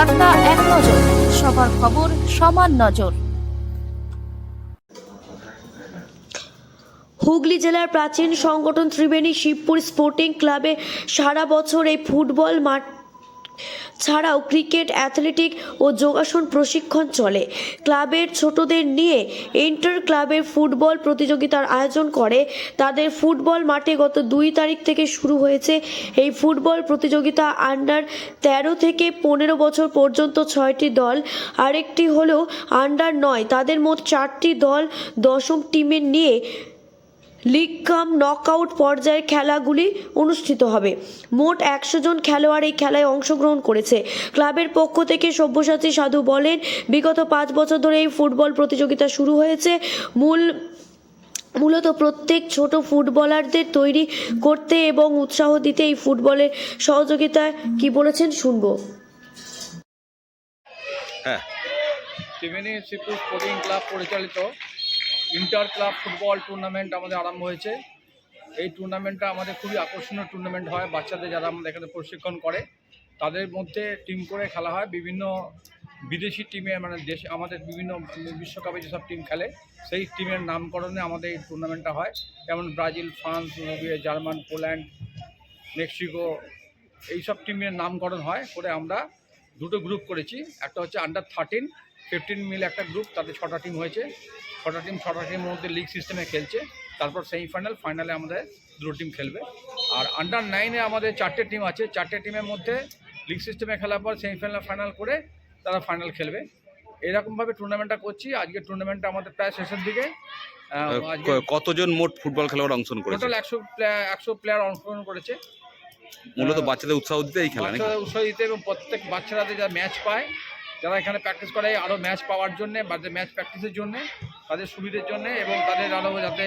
বার্তা এক নজর, সবার খবর সমান নজর। হুগলি জেলার প্রাচীন সংগঠন ত্রিবেণী শিবপুর স্পোর্টিং ক্লাবে সারা বছর এই ফুটবল মাঠ ছাড়াও ক্রিকেট, অ্যাথলেটিক ও যোগাসন প্রশিক্ষণ চলে। ক্লাবের ছোটদের নিয়ে ইন্টার ক্লাবের ফুটবল প্রতিযোগিতার আয়োজন করে। তাদের ফুটবল মাঠে গত দুই তারিখ থেকে শুরু হয়েছে এই ফুটবল প্রতিযোগিতা আন্ডার তেরো থেকে পনেরো বছর পর্যন্ত ছয়টি দল। আরেকটি হলো আন্ডার নয়, তাদের মোট চারটি দল দশম টিমের নিয়ে লিগ কাম নকআউট পর্যায়ের খেলাগুলি অনুষ্ঠিত হবে। মোট একশো জন খেলোয়াড় এই খেলায় অংশগ্রহণ করেছে। ক্লাবের পক্ষ থেকে সব্যসাচী সাধু বলেন বিগত পাঁচ বছর ধরে এই ফুটবল প্রতিযোগিতা শুরু হয়েছে। মূল মূলত প্রত্যেক ছোট ফুটবলারদের তৈরি করতে এবং উৎসাহ দিতে এই ফুটবলের সহযোগিতা কি বলেছেন শুনব। হ্যাঁ। ত্রিবেণী শিবপুর স্পোর্টিং ক্লাব পরিচালিত ইন্টার ক্লাব ফুটবল টুর্নামেন্ট আমাদের আরম্ভ হয়েছে। এই টুর্নামেন্টটা আমাদের খুবই আকর্ষণীয় টুর্নামেন্ট হয়, বাচ্চাদের যারা আমাদের এখানে প্রশিক্ষণ করে, তাদের মধ্যে টিম করে খেলা হয়। বিভিন্ন বিদেশি টিমে মানে দেশ, আমাদের বিভিন্ন বিশ্বকাপে যেসব টিম খেলে, সেই টিমের নামকরণে আমাদের এই টুর্নামেন্টটা হয়। যেমন Brazil, France German, Poland, Mexico, এইসব টিমের নামকরণ হয় করে আমরা দুটো গ্রুপ করেছি। একটা হচ্ছে আন্ডার থার্টিন ফিফটিন মিল একটা গ্রুপ তাতে ছটা টিম হয়েছে। ছটা টিম ছটা টিমের মধ্যে লিগ সিস্টেমে খেলছে। তারপর সেমিফাইনাল ফাইনালে আমাদের দুটো টিম খেলবে। আর আন্ডার নাইনে আমাদের চারটে টিম আছে। চারটে টিমের মধ্যে লিগ সিস্টেমে খেলার পর সেমিফাইনাল ফাইনাল করে তারা ফাইনাল খেলবে। এরকমভাবে টুর্নামেন্টটা করছি। আজকে টুর্নামেন্টটা আমাদের প্রায় শেষের দিকে। কতজন মোট ফুটবল খেলোয়াড় অংশগ্রহণ করেছে? টোটাল একশো একশো প্লেয়ার অংশগ্রহণ করেছে। মূলত বাচ্চাদের উৎসাহ দিতে এই খেলা উৎসাহ দিতে এবং প্রত্যেক বাচ্চারাদের যারা ম্যাচ পায় যারা এখানে প্র্যাকটিস করে আরও ম্যাচ পাওয়ার জন্য বা ম্যাচ প্র্যাকটিসের জন্য তাদের সুবিধের জন্য এবং তাদের আরও যাতে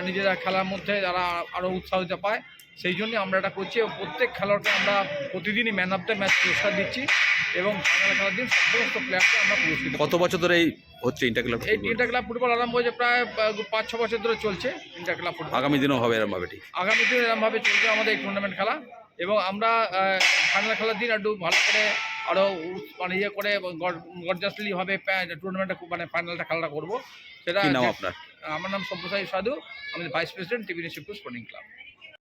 নিজেরা খেলার মধ্যে যারা আরও উৎসাহিত পায় সেই জন্যই আমরা এটা করছি এবং প্রত্যেক খেলোয়াড়কে আমরা প্রতিদিনই ম্যান অফ দ্য ম্যাচ পুরস্কার দিচ্ছি এবং ফাইনাল খেলার দিন সমস্ত প্লেয়ারকে আমরা পুরস্কৃত কত বছর ধরে এই হচ্ছে ইন্টার ক্লাব এই ইন্টার ক্লাব ফুটবল আরম্ভ হয়েছে প্রায় পাঁচ ছ বছর ধরে চলছে ইন্টার ক্লাব ফুটবল আগামী দিনও হবে এরমভাবে ঠিক? আগামী দিনে এরমভাবে চলবে আমাদের এই টুর্নামেন্ট খেলা এবং আমরা ফাইনাল খেলার দিন একটু ভালো করে আরও মানে ইয়ে করে গর্জাসলিভাবে টুর্নামেন্টটা মানে ফাইনালটা খেলাটা করব। সেটা আপনার? আমার নাম সব্যসাহী সাধু। আমি vice president TV Shibpur sporting club